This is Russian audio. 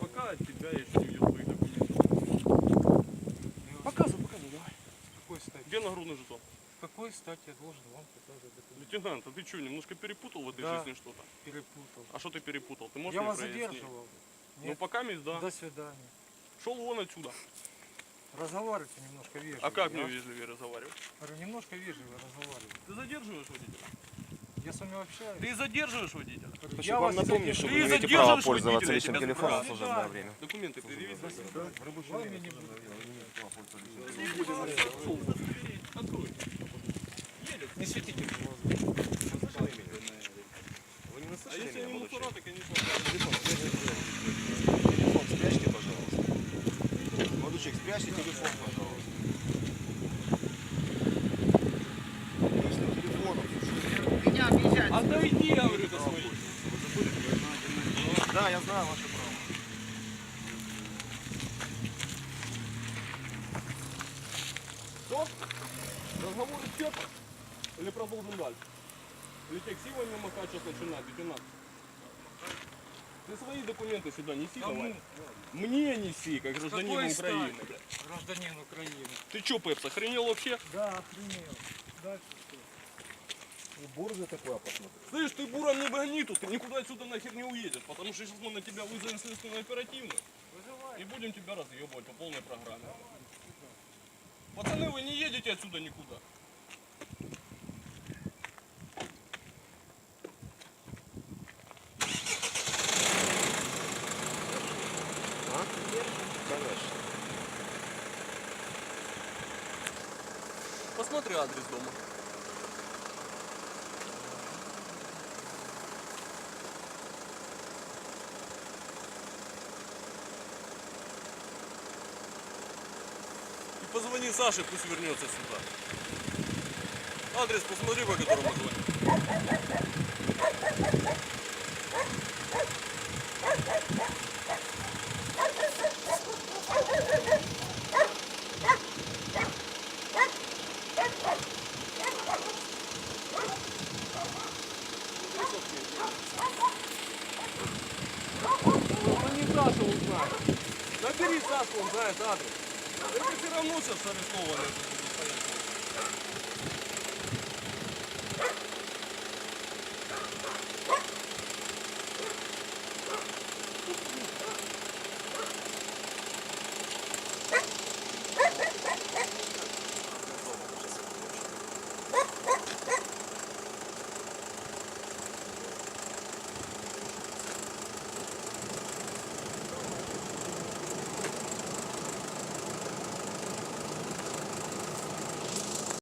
пока от тебя еще не видел твоих документов. Показывай, показывай, давай. Какой стати? Где нагрудный жетон? Какой стати я должен вам показывать документ? Лейтенант, а ты что, немножко перепутал в этой Да. жизни что-то? Перепутал. А что ты перепутал? Ты можешь Я мне вас прояснить? задерживал. Ну Нет. пока месть, да. До свидания. Шел вон отсюда. Разговаривайте немножко вежливо. А как мне вежливее разговаривать? Говорю, немножко вежливо разговаривайте. Ты задерживаешь водителя? Я с вами общаюсь. Ты задерживаешь водителя? Я вам напомнить, что вы имеете право пользоваться личным телефоном в служебное время. Документы предъявить? Вами не светите в глаза. Вы не А наслышали если меня, они Телефон спрячьте. Телефон спрячьте, пожалуйста. Молодой человек, спрячьте телефон, пожалуйста. Если телефоном, Отойди, я говорю, до своих. Да, я знаю ваше право. Все? Разговор исчерпан? Или продолжим дальше? Или тебе ксивами махать сейчас начинать, лейтенант? Ты свои документы сюда неси давай. Мне неси, как гражданин какой Украины. блядь. Гражданин Украины. Ты чё, Пепс, охренел вообще? Да, охренел. Дальше что? Борзый такой, а посмотри. Слышь, ты буром не гони тут, ты никуда отсюда нахер не уедешь, потому что сейчас мы на тебя вызовем следственную оперативную и будем тебя разъебывать по полной программе. Пацаны, вы не едете отсюда никуда. А? Конечно. Посмотри адрес дома. Позвони Саше, пусть вернется сюда. Адрес посмотри, по которому звонит. Звони Сашу, узнай. Набери Сашу, он знает адрес. Все равно сейчас арестованный.